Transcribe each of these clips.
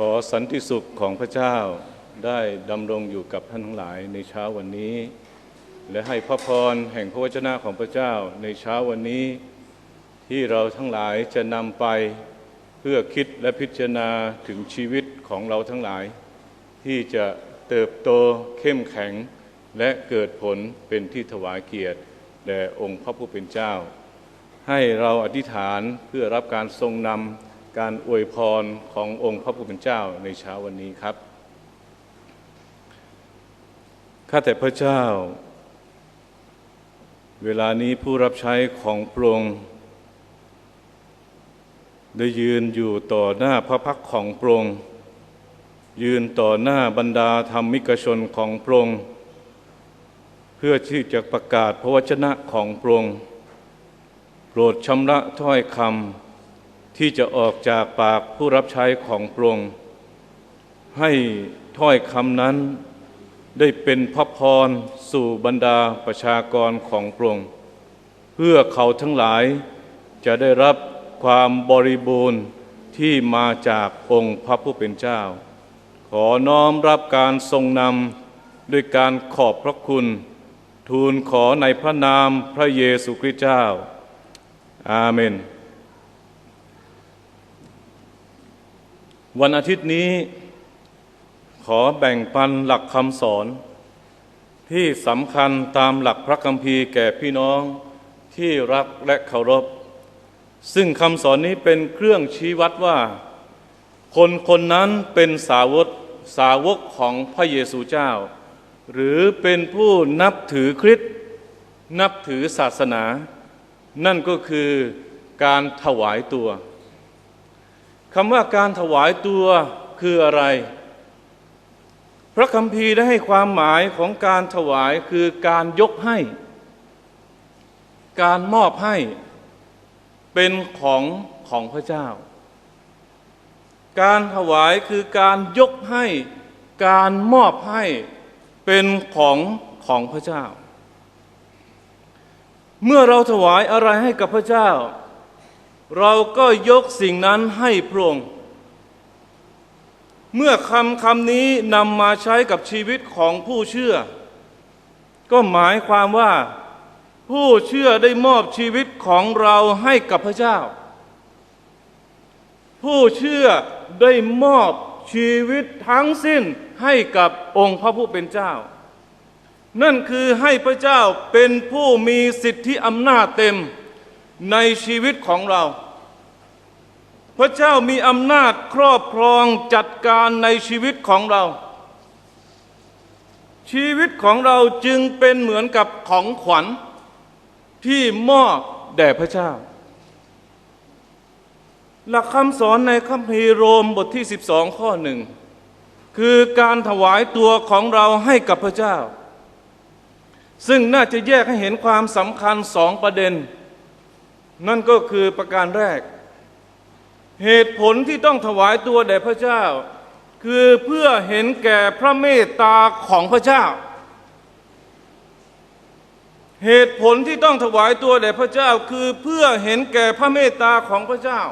ขอสันติสุขของพระเจ้าได้ดำรงอยู่กับท่านทั้งหลายในเช้าวันนี้ และให้พระพรแห่งพระวจนะของพระเจ้าในเช้าวันนี้ ที่เราทั้งหลายจะนำไปเพื่อคิดและพิจารณาถึงชีวิตของเราทั้งหลาย ที่จะเติบโตเข้มแข็งและเกิดผลเป็นที่ถวายเกียรติแด่องค์พระผู้เป็นเจ้า ให้เราอธิษฐานเพื่อรับการทรงนำ การอวยพรขององค์พระผู้เป็นเจ้าในเช้าวันนี้ครับ ข้าแต่พระเจ้า เวลานี้ผู้รับใช้ของพระองค์ได้ยืนอยู่ต่อหน้าพระพักของพระองค์ยืนต่อหน้าบรรดาธรรมิกชนของพระองค์เพื่อที่จะประกาศพระวจนะของพระองค์โปรดชำระถ้อยคำ ที่จะออกจากปากผู้รับใช้ของพระองค์ให้ถ้อยคำนั้นได้เป็นพระพรสู่บรรดาประชากรของพระองค์เพื่อเขาทั้งหลายจะได้รับความบริบูรณ์ที่มาจากองค์พระผู้เป็นเจ้า ขอน้อมรับการทรงนำด้วยการขอบพระคุณ ทูลขอในพระนามพระเยซูคริสต์เจ้า อาเมน วันอาทิตย์นี้ขอแบ่งปันหลักคำสอน ที่สำคัญตามหลักพระคัมภีร์แก่พี่น้องที่รักและเคารพ ซึ่งคำสอนนี้เป็นเครื่องชี้วัดว่า คนคนนั้นเป็นสาวกสาวกของพระเยซูเจ้า หรือเป็นผู้นับถือคริสต์นับถือศาสนา นั่นก็คือการถวายตัว คำว่าการถวายตัวคืออะไร พระคัมภีร์ได้ให้ความหมายของการถวายคือการยกให้ การมอบให้เป็นของของพระเจ้า การถวายคือการยกให้ การมอบให้เป็นของของพระเจ้า เมื่อเราถวายอะไรให้กับพระเจ้า เราก็ยกสิ่งนั้นให้พระองค์ เมื่อคำคำนี้นำมาใช้กับชีวิตของผู้เชื่อ ก็หมายความว่าผู้เชื่อได้มอบชีวิตของเราให้กับพระเจ้า ผู้เชื่อได้มอบชีวิตทั้งสิ้นให้กับองค์พระผู้เป็นเจ้า นั่นคือให้พระเจ้าเป็นผู้มีสิทธิอำนาจเต็ม ในชีวิตของเรา พระเจ้ามีอำนาจครอบครองจัดการในชีวิตของเรา ชีวิตของเราจึงเป็นเหมือนกับของขวัญที่มอบแด่พระเจ้า หลักคำสอนในคัมภีร์โรมบทที่ 12 ข้อหนึ่งคือการถวายตัวของเราให้กับพระเจ้า ซึ่งน่าจะแยกให้เห็นความสำคัญสองประเด็น นั่นก็คือประการแรก เหตุผลที่ต้องถวายตัวแด่พระเจ้า คือเพื่อเห็นแก่พระเมตตาของพระเจ้า เหตุผลที่ต้องถวายตัวแด่พระเจ้า คือเพื่อเห็นแก่พระเมตตาของพระเจ้า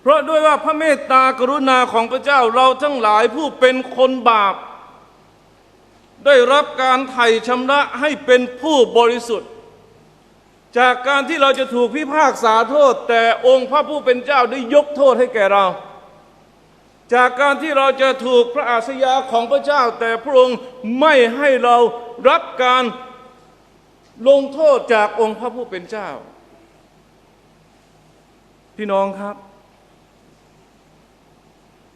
เพราะด้วยว่าพระเมตตากรุณาของพระเจ้าเราทั้งหลายผู้เป็นคนบาป ได้รับการไถ่ชำระให้เป็นผู้บริสุทธิ์ จากการที่เราจะถูกพิพากษาโทษ แต่องค์พระผู้เป็นเจ้าได้ยกโทษให้แก่เรา จากการที่เราจะถูกพระอาสยาของพระเจ้า แต่พระองค์ไม่ให้เรารับการลงโทษจากองค์พระผู้เป็นเจ้า พี่น้องครับ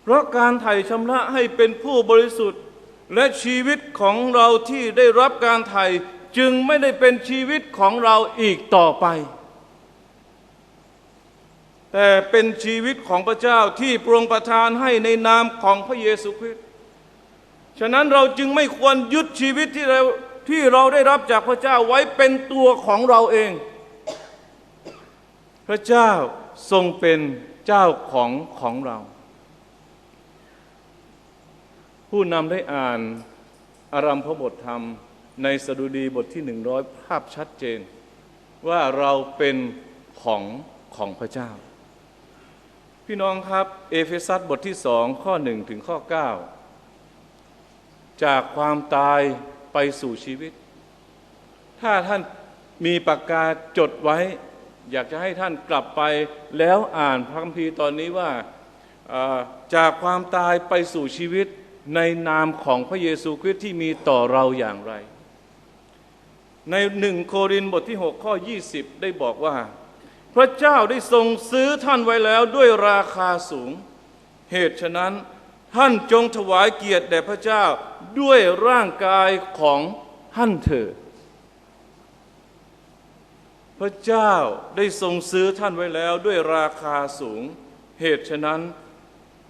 เพราะการไถ่ชำระให้เป็นผู้บริสุทธิ์และชีวิตของเราที่ได้รับการไถ่ จึงไม่ได้เป็นชีวิตของเราอีกต่อไป แต่เป็นชีวิตของพระเจ้าที่ปรองประทานให้ในนามของพระเยซูคริสต์ฉะนั้นเราจึงไม่ควรยึดชีวิตที่เราที่เราได้รับจากพระเจ้าไว้เป็นตัวของเราเอง พระเจ้าทรงเป็นเจ้าของของเรา ผู้นำได้อ่านอารัมพบทธรรม ในสดุดีบทที่หนึ่งร้อยภาพชัดเจน ว่าเราเป็นของของพระเจ้า พี่น้องครับเอเฟซัสบทที่สองข้อหนึ่งถึงข้อ 9 จากความตายไปสู่ชีวิต ถ้าท่านมีปากกาจดไว้ อยากจะให้ท่านกลับไปแล้วอ่านพระคัมภีร์ตอนนี้ว่าอ่าจากความตายไปสู่ชีวิตในนามของพระเยซูคริสต์ที่มีต่อเราอย่างไร ในหนึ่งโครินบทที่ 6 ข้อ 20 ได้บอกว่า พระเจ้าได้ทรงซื้อท่านไว้แล้วด้วยราคาสูง เหตุฉะนั้นท่านจงถวายเกียรติแด่พระเจ้าด้วยร่างกายของท่านเถิดพระเจ้าได้ทรงซื้อท่านไว้แล้วด้วยราคาสูง เหตุฉะนั้น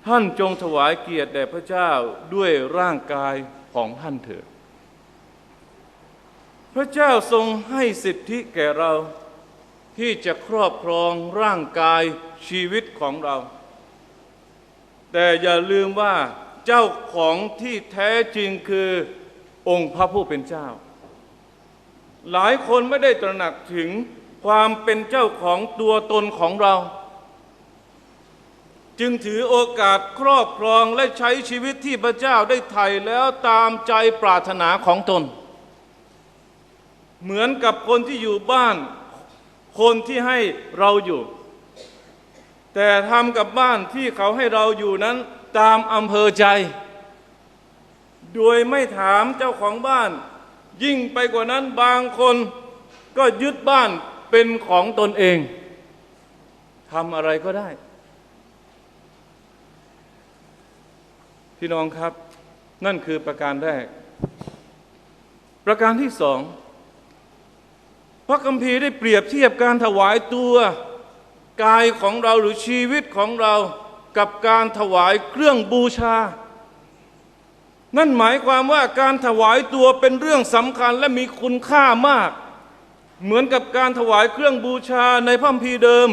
ท่านจงถวายเกียรติแด่พระเจ้าด้วยร่างกายของท่านเถิด พระเจ้าทรงให้สิทธิแก่เรา ที่จะครอบครองร่างกายชีวิตของเรา แต่อย่าลืมว่าเจ้าของที่แท้จริงคือองค์พระผู้เป็นเจ้า หลายคนไม่ได้ตระหนักถึงความเป็นเจ้าของตัวตนของเรา จึงถือโอกาสครอบครองและใช้ชีวิตที่พระเจ้าได้ไถ่แล้วตามใจปรารถนาของตน เหมือนกับคนที่อยู่บ้าน คนที่ให้เราอยู่ แต่ทำกับบ้านที่เขาให้เราอยู่นั้นตามอำเภอใจ โดยไม่ถามเจ้าของบ้าน ยิ่งไปกว่านั้นบางคนก็ยึดบ้านเป็นของตนเองทำอะไรก็ได้ พี่น้องครับ นั่นคือประการแรก ประการที่สอง พระคัมภีร์ได้เปรียบเทียบการถวายตัวกายของเราหรือชีวิตของเรากับการถวายเครื่องบูชา นั่นหมายความว่าการถวายตัวเป็นเรื่องสำคัญและมีคุณค่ามาก เหมือนกับการถวายเครื่องบูชาในพระคัมภีร์เดิม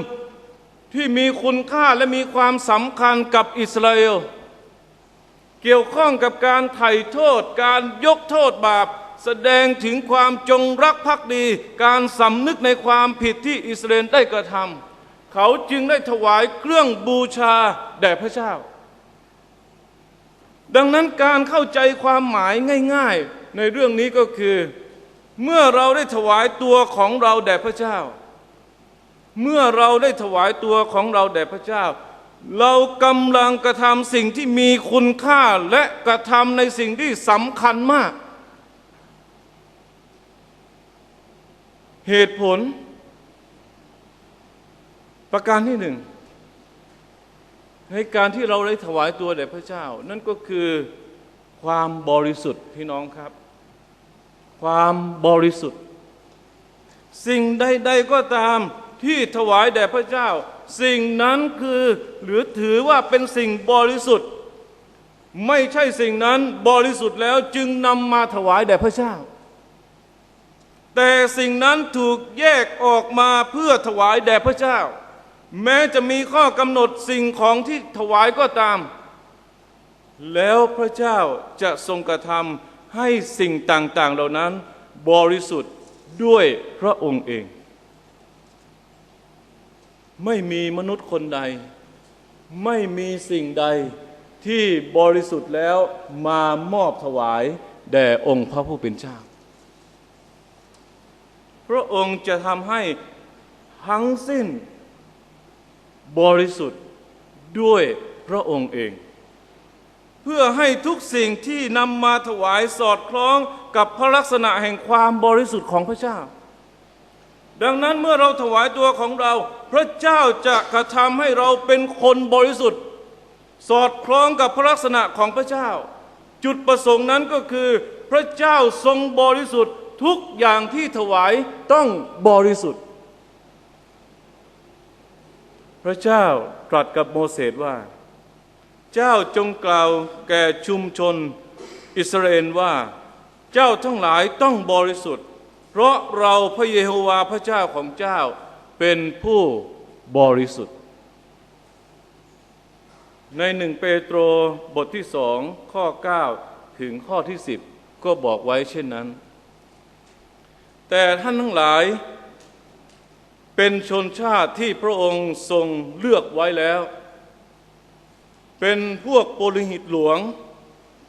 ที่มีคุณค่าและมีความสำคัญกับอิสราเอลเกี่ยวข้องกับการไถ่โทษ การยกโทษบาปแสดงถึงความจงรักภักดี การสำนึกในความผิดที่อิสราเอลได้กระทำเขาจึงได้ถวายเครื่องบูชาแด่พระเจ้า ดังนั้นการเข้าใจความหมายง่ายๆ ในเรื่องนี้ก็คือ เมื่อเราได้ถวายตัวของเราแด่พระเจ้า เมื่อเราได้ถวายตัวของเราแด่พระเจ้าเรากำลังกระทำสิ่งที่มีคุณค่าและกระทำในสิ่งที่สำคัญมาก เหตุผล ประการที่หนึ่ง ในการที่เราได้ถวายตัวแด่พระเจ้า นั่นก็คือความบริสุทธิ์พี่น้องครับ ความบริสุทธิ์ สิ่งใดๆก็ตามที่ถวายแด่พระเจ้า สิ่งนั้นคือหรือถือว่าเป็นสิ่งบริสุทธิ์ ไม่ใช่สิ่งนั้นบริสุทธิ์แล้วจึงนำมาถวายแด่พระเจ้า แต่สิ่งนั้นถูกแยกออกมาเพื่อถวายแด่พระเจ้า แม้จะมีข้อกำหนดสิ่งของที่ถวายก็ตาม แล้วพระเจ้าจะทรงกระทำให้สิ่งต่างๆเหล่านั้นบริสุทธิ์ด้วยพระองค์เอง ไม่มีมนุษย์คนใด ไม่มีสิ่งใดที่บริสุทธิ์แล้วมามอบถวายแด่องค์พระผู้เป็นเจ้า ระองค์จะทำให้ทั้งสิ้นบริสุทธิ์ด้วยพระองค์เอง เพื่อให้ทุกสิ่งที่นำมาถวายสอดคล้องกับพระลักษณะแห่งความบริสุทธิ์ของพระเจ้า ดังนั้นเมื่อเราถวายตัวของเรา พระเจ้าจะกระทำให้เราเป็นคนบริสุทธิ์ สอดคล้องกับพระลักษณะของพระเจ้า จุดประสงค์นั้นก็คือ พระเจ้าทรงบริสุทธิ์ ทุกอย่างที่ถวายต้องบริสุทธิ์ พระเจ้าตรัสกับโมเสสว่า เจ้าจงกล่าวแก่ชุมชนอิสราเอลว่า เจ้าทั้งหลายต้องบริสุทธิ์ เพราะเราพระเยโฮวาห์พระเจ้าของเจ้าเป็นผู้บริสุทธิ์ ในหนึ่งเปโตรบทที่สองข้อ 9 ถึงข้อที่ 10 ก็บอกไว้เช่นนั้น แต่ท่านทั้งหลายเป็นชนชาติที่พระองค์ทรงเลือกไว้แล้ว เป็นพวกปุริหิตหลวง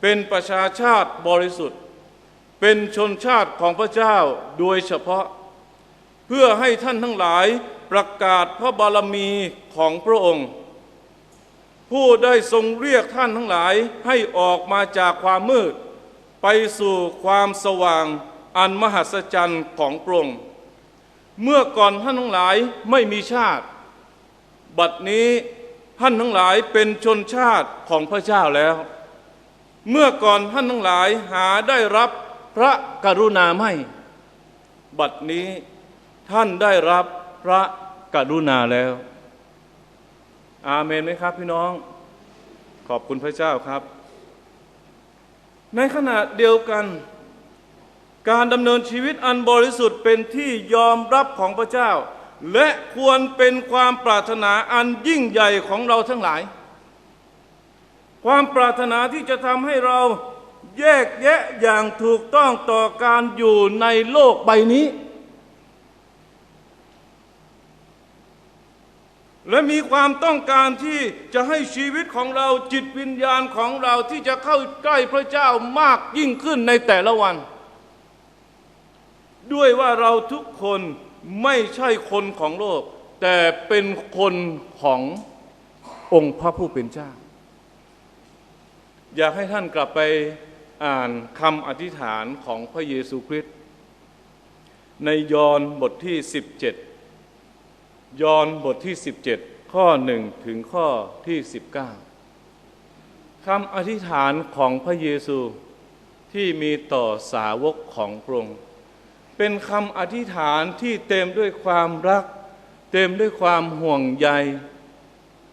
เป็นประชาชาติบริสุทธิ์ เป็นชนชาติของพระเจ้าโดยเฉพาะ เพื่อให้ท่านทั้งหลายประกาศพระบารมีของพระองค์ ผู้ได้ทรงเรียกท่านทั้งหลายให้ออกมาจากความมืด ไปสู่ความสว่าง อันมหัศจรรย์ของพระองค์เมื่อก่อนท่านทั้งหลายไม่มีชาติ บัดนี้ท่านทั้งหลายเป็นชนชาติของพระเจ้าแล้ว เมื่อก่อนท่านทั้งหลายหาได้รับพระกรุณาไม่ บัดนี้ท่านได้รับพระกรุณาแล้ว อาเมนไหมครับพี่น้อง ขอบคุณพระเจ้าครับ ในขณะเดียวกัน การดำเนินชีวิตอันบริสุทธิ์เป็นที่ยอมรับของพระเจ้า และควรเป็นความปรารถนาอันยิ่งใหญ่ของเราทั้งหลาย ความปรารถนาที่จะทำให้เราแยกแยะอย่างถูกต้องต่อการอยู่ในโลกใบนี้ และมีความต้องการที่จะให้ชีวิตของเราจิตวิญญาณของเราที่จะเข้าใกล้พระเจ้ามากยิ่งขึ้นในแต่ละวัน ด้วยว่าเราทุกคนไม่ใช่คนของโลก แต่เป็นคนขององค์พระผู้เป็นเจ้า อยากให้ท่านกลับไปอ่านคำอธิษฐานของพระเยซูคริสต์ในยอห์นบทที่ 17 ยอห์นบทที่ 17 ข้อหนึ่งถึงข้อที่ 19 คำอธิษฐานของพระเยซูที่มีต่อสาวกของพระองค์ เป็นคำอธิษฐานที่เต็มด้วยความรัก เต็มด้วยความห่วงใย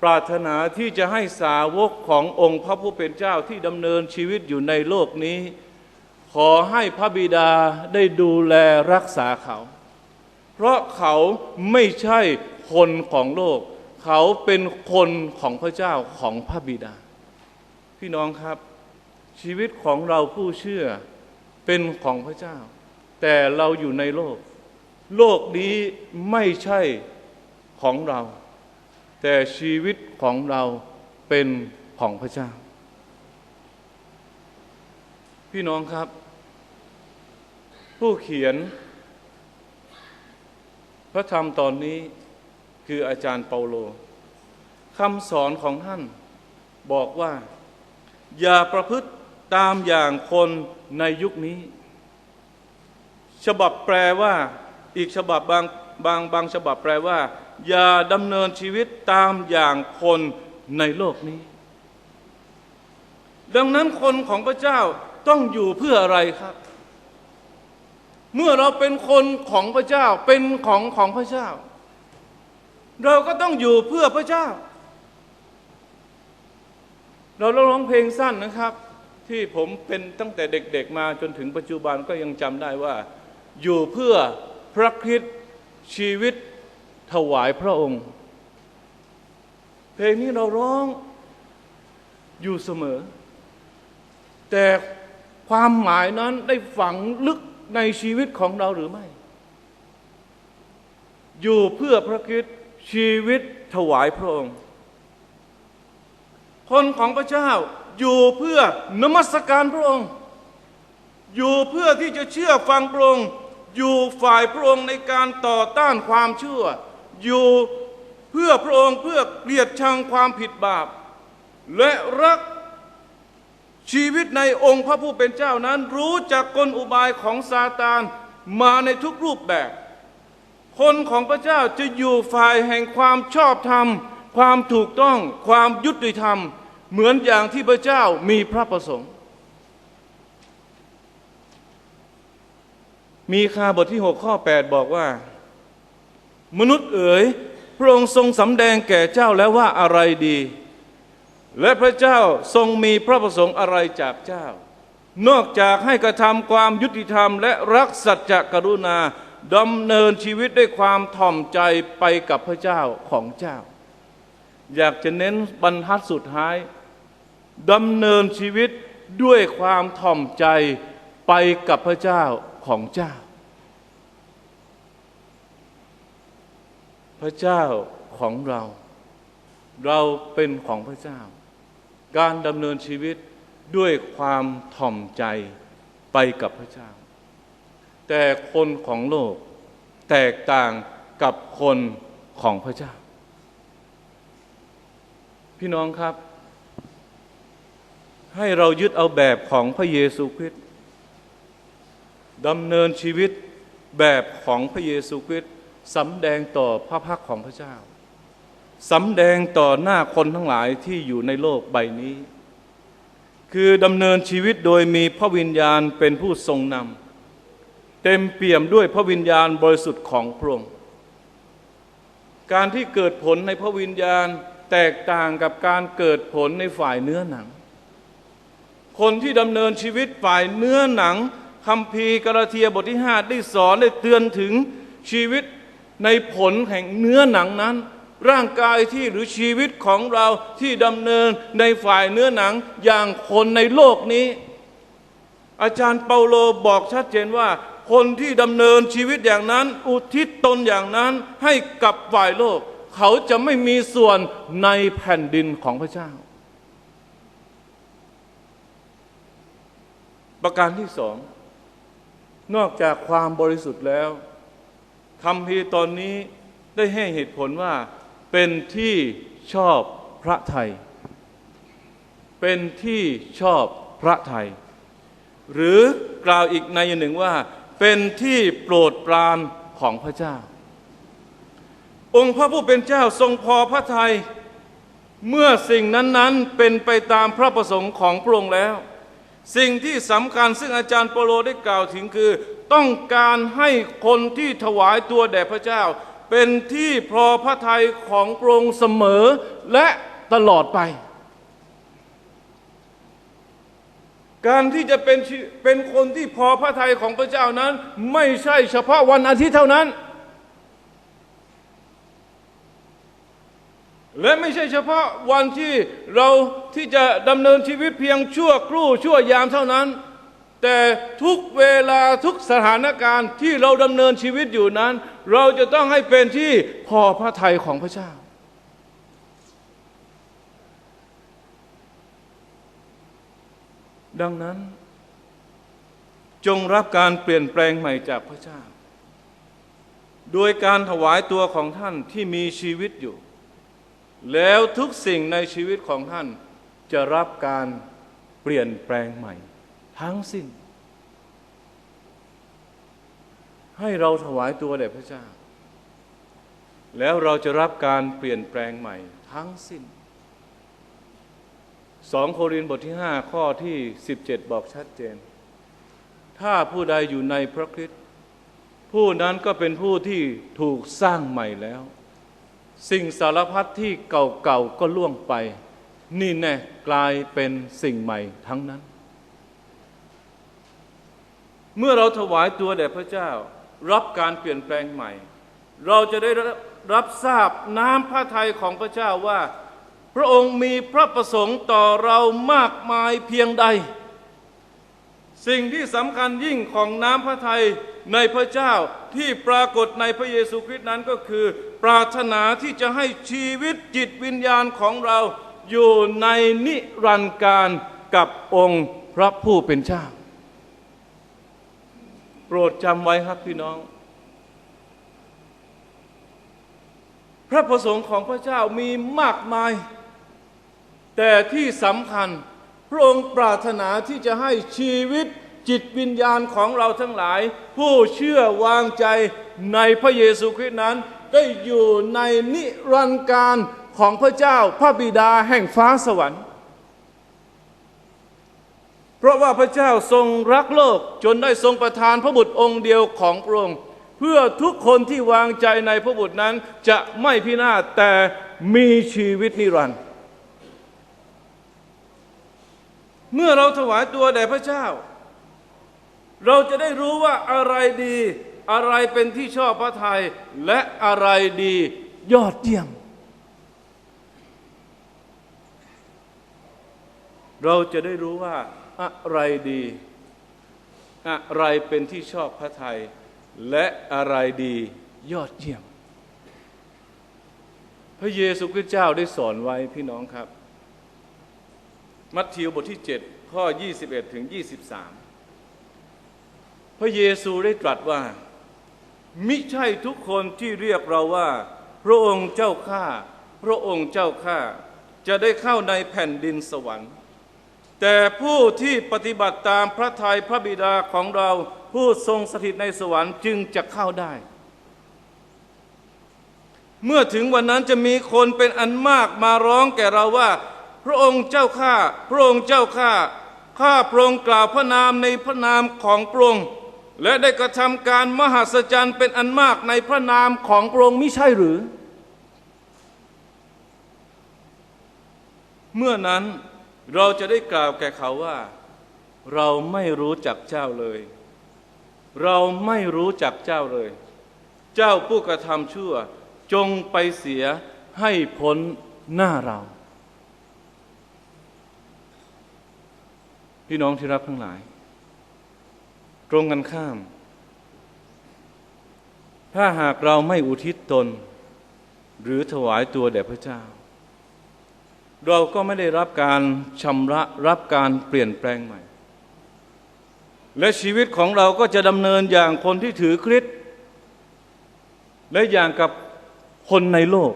ปรารถนาที่จะให้สาวกขององค์พระผู้เป็นเจ้าที่ดำเนินชีวิตอยู่ในโลกนี้ ขอให้พระบิดาได้ดูแลรักษาเขา เพราะเขาไม่ใช่คนของโลก เขาเป็นคนของพระเจ้าของพระบิดา พี่น้องครับ ชีวิตของเราผู้เชื่อเป็นของพระเจ้า แต่เราอยู่ในโลก โลกนี้ไม่ใช่ของเรา แต่ชีวิตของเราเป็นของพระเจ้า พี่น้องครับ ผู้เขียน พระธรรมตอนนี้คืออาจารย์เปาโลคำสอนของท่านบอกว่า อย่าประพฤติตามอย่างคนในยุคนี้ ฉบับแปลว่าอีกฉบับบางบางบางฉบับแปลว่า อย่าดำเนินชีวิตตามอย่างคนในโลกนี้ ดังนั้นคนของพระเจ้าต้องอยู่เพื่ออะไรครับ เมื่อเราเป็นคนของพระเจ้าเป็นของของพระเจ้า เราก็ต้องอยู่เพื่อพระเจ้า เราร้องเพลงสั้นนะครับ ที่ผมเป็นตั้งแต่เด็ก ๆ มาจนถึงปัจจุบันก็ยังจำได้ว่า อยู่เพื่อพระคริสต์ชีวิตถวายพระองค์ เพลงนี้เราร้องอยู่เสมอ แต่ความหมายนั้นได้ฝังลึกในชีวิตของเราหรือไม่ อยู่เพื่อพระคริสต์ชีวิตถวายพระองค์ คนของพระเจ้าอยู่เพื่อนมัสการพระองค์ อยู่เพื่อที่จะเชื่อฟังพระองค์ อยู่ฝ่ายพระองค์ในการต่อต้านความชั่วอยู่เพื่อพระองค์เพื่อเกลียดชังความผิดบาป และรักชีวิตในองค์พระผู้เป็นเจ้านั้นรู้จักกลอุบายของซาตานมาในทุกรูปแบบ คนของพระเจ้าจะอยู่ฝ่ายแห่งความชอบธรรม ความถูกต้องความยุติธรรม เหมือนอย่างที่พระเจ้ามีพระประสงค์ มีคาบทที่ 6 ข้อ 8 บอกว่า มนุษย์เอ๋ยพระองค์ทรงสำแดงแก่เจ้าแล้วว่าอะไรดี และพระเจ้าทรงมีพระประสงค์อะไรจากเจ้า นอกจากให้กระทำความยุติธรรม และรักสัจจะกรุณาดำเนินชีวิตด้วยความถ่อมใจไปกับพระเจ้าของเจ้า อยากจะเน้นบรรทัดสุดท้ายดำเนินชีวิตด้วยความถ่อมใจไปกับพระเจ้า ของเจ้า พระเจ้าของเรา เราเป็นของพระเจ้า การดำเนินชีวิตด้วยความถ่อมใจไปกับพระเจ้า แต่คนของโลกแตกต่างกับคนของพระเจ้า พี่น้องครับ ให้เรายึดเอาแบบของพระเยซูคริสต์ ดำเนินชีวิตแบบของพระเยซูคริสต์สำแดงต่อพระพักของพระเจ้าสำแดงต่อหน้าคนทั้งหลายที่อยู่ในโลกใบนี้ คือดำเนินชีวิตโดยมีพระวิญญาณเป็นผู้ทรงนำเต็มเปี่ยมด้วยพระวิญญาณบริสุทธิ์ของพระองค์การที่เกิดผลในพระวิญญาณแตกต่างกับการเกิดผลในฝ่ายเนื้อหนัง คนที่ดำเนินชีวิตฝ่ายเนื้อหนัง คัมภีร์กาลาเทียบทที่ห้าได้สอนได้เตือนถึงชีวิตในผลแห่งเนื้อหนังนั้น ร่างกายที่หรือชีวิตของเราที่ดำเนินในฝ่ายเนื้อหนังอย่างคนในโลกนี้ อาจารย์เปาโลบอกชัดเจนว่า คนที่ดำเนินชีวิตอย่างนั้น อุทิศตนอย่างนั้นให้กับฝ่ายโลก เขาจะไม่มีส่วนในแผ่นดินของพระเจ้า ประการที่สอง นอกจากความบริสุทธิ์แล้วคำพีตอนนี้ได้ให้เหตุผลว่าเป็นที่ชอบพระไทย เป็นที่ชอบพระไทย หรือกล่าวอีกในอย่างหนึ่งว่า เป็นที่โปรดปรานของพระเจ้า องค์พระผู้เป็นเจ้าทรงพอพระทัยเมื่อสิ่งนั้น ๆ เป็นไปตามพระประสงค์ของพระองค์แล้ว สิ่งที่สำคัญซึ่งอาจารย์โปโลได้กล่าวถึงคือ ต้องการให้คนที่ถวายตัวแด่พระเจ้า เป็นที่พอพระทัยของพระองค์เสมอและตลอดไป การที่จะเป็นเป็นคนที่พอพระทัยของพระเจ้านั้น ไม่ใช่เฉพาะวันอาทิตย์เท่านั้น และไม่ใช่เฉพาะวันที่เราที่จะดำเนินชีวิตเพียงชั่วครู่ชั่วยามเท่านั้น แต่ทุกเวลาทุกสถานการณ์ที่เราดำเนินชีวิตอยู่นั้น เราจะต้องให้เป็นที่พอพระทัยของพระเจ้า ดังนั้น จงรับการเปลี่ยนแปลงใหม่จากพระเจ้า โดยการถวายตัวของท่านที่มีชีวิตอยู่ แล้วทุกสิ่งในชีวิตของท่านจะรับการเปลี่ยนแปลงใหม่ ทั้งสิ้น ให้เราถวายตัวแด่พระเจ้า แล้วเราจะรับการเปลี่ยนแปลงใหม่ ทั้งสิ้นสองโครินธ์บทที่ห้าข้อที่ 17 บอกชัดเจน ถ้าผู้ใดอยู่ในพระคริสต์ผู้นั้นก็เป็นผู้ที่ถูกสร้างใหม่แล้ว สิ่งสารพัดที่เก่าๆก็ล่วงไป นี่แน่กลายเป็นสิ่งใหม่ทั้งนั้น เมื่อเราถวายตัวแด่พระเจ้า รับการเปลี่ยนแปลงใหม่ เราจะได้รับทราบน้ำพระทัยของพระเจ้าว่า พระองค์มีพระประสงค์ต่อเรามากมายเพียงใด สิ่งที่สำคัญยิ่งของน้ำพระทัยในพระเจ้าที่ปรากฏในพระเยซูคริสต์นั้นก็คือ ปรารถนาที่จะให้ชีวิตจิตวิญญาณของเราอยู่ในนิรันดร์การกับองค์พระผู้เป็นเจ้า โปรดจำไว้ครับพี่น้อง พระประสงค์ของพระเจ้ามีมากมาย แต่ที่สำคัญพระองค์ปรารถนาที่จะให้ชีวิตจิตวิญญาณของเราทั้งหลาย ผู้เชื่อวางใจในพระเยซูคริสต์นั้น ได้อยู่ในนิรันดร์การของพระเจ้าพระบิดาแห่งฟ้าสวรรค์ เพราะว่าพระเจ้าทรงรักโลกจนได้ทรงประทานพระบุตรองค์เดียวของพระองค์เพื่อทุกคนที่วางใจในพระบุตรนั้นจะไม่พินาศแต่มีชีวิตนิรันดร์เมื่อเราถวายตัวแด่พระเจ้า เราจะได้รู้ว่าอะไรดี อะไรเป็นที่ชอบพระทัยและอะไรดียอดเยี่ยม เราจะได้รู้ว่าอะไรดี อะไรเป็นที่ชอบพระทัยและอะไรดียอดเยี่ยม พระเยซูคริสต์เจ้าได้สอนไว้พี่น้องครับ มัทธิวบทที่ 7 ข้อ 21 ถึง 23 พระเยซูได้ตรัสว่า มิใช่ทุกคนที่เรียกเราว่า พระองค์เจ้าข้าพระองค์เจ้าข้าจะได้เข้าในแผ่นดินสวรรค์ แต่ผู้ที่ปฏิบัติตามพระทัยพระบิดาของเราผู้ทรงสถิตในสวรรค์จึงจะเข้าได้ เมื่อถึงวันนั้นจะมีคนเป็นอันมากมาร้องแก่เราว่า พระองค์เจ้าข้าพระองค์เจ้าข้าข้าพระองค์กล่าวพระนามในพระนามของพระองค์ และได้กระทำการมหัศจรรย์เป็นอันมากในพระนามของพระองค์มิใช่หรือ เมื่อนั้นเราจะได้กล่าวแก่เขาว่า เราไม่รู้จักเจ้าเลย เราไม่รู้จักเจ้าเลย เจ้าผู้กระทำชั่วจงไปเสียให้พ้นหน้าเรา พี่น้องที่รักทั้งหลาย ตรงกันข้าม ถ้าหากเราไม่อุทิศตน หรือถวายตัวแด่พระเจ้า เราก็ไม่ได้รับการชำระรับการเปลี่ยนแปลงใหม่ และชีวิตของเราก็จะดำเนินอย่างคนที่ถือคริสต์และอย่างกับคนในโลก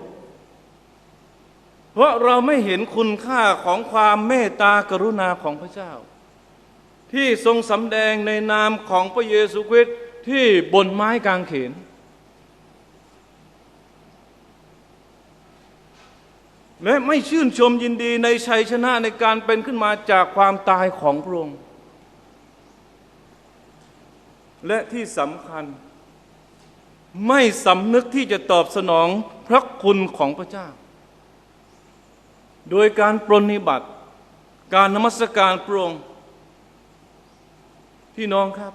เพราะเราไม่เห็นคุณค่าของความเมตตากรุณาของพระเจ้า ที่ทรงสำแดงในนามของพระเยซูคริสต์ที่บนไม้กางเขน และไม่ชื่นชมยินดีในชัยชนะในการเป็นขึ้นมาจากความตายของพระองค์ และที่สำคัญ ไม่สำนึกที่จะตอบสนองพระคุณของพระเจ้า โดยการปรนนิบัติ การนมัสการพระองค์ พี่น้องครับ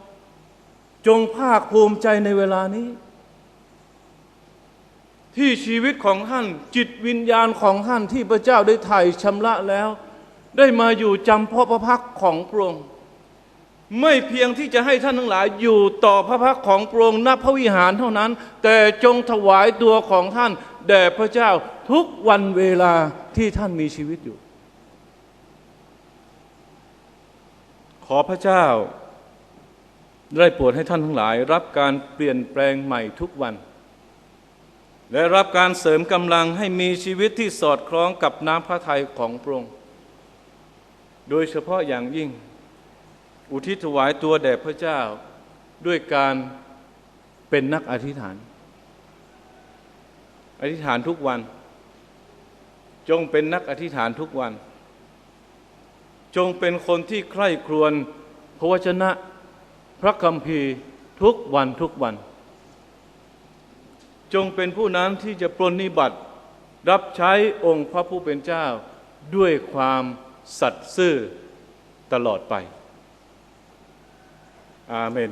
จงภาคภูมิใจในเวลานี้ ที่ชีวิตของท่านจิตวิญญาณของท่านที่พระเจ้าได้ไถ่ชำระแล้ว ได้มาอยู่จำเพาะพระพักของพระองค์ไม่เพียงที่จะให้ท่านทั้งหลายอยู่ต่อพระพักของพระองค์ณพระวิหารเท่านั้น แต่จงถวายตัวของท่านแด่พระเจ้าทุกวันเวลาที่ท่านมีชีวิตอยู่ ขอพระเจ้า ได้โปรดให้ท่านทั้งหลาย รับการเปลี่ยนแปลงใหม่ทุกวัน และรับการเสริมกำลังให้มีชีวิตที่สอดคล้องกับน้ำพระทัยของพระองค์ โดยเฉพาะอย่างยิ่ง อุทิศถวายตัวแด่พระเจ้าด้วยการเป็นนักอธิษฐาน อธิษฐานทุกวัน จงเป็นนักอธิษฐานทุกวัน จงเป็นคนที่ใคร่ครวญพระวจนะ พระคัมภีร์ทุกวันทุกวัน จงเป็นผู้นั้นที่จะปรนนิบัติ รับใช้องค์พระผู้เป็นเจ้าด้วยความสัตย์ซื่อตลอดไป อาเมน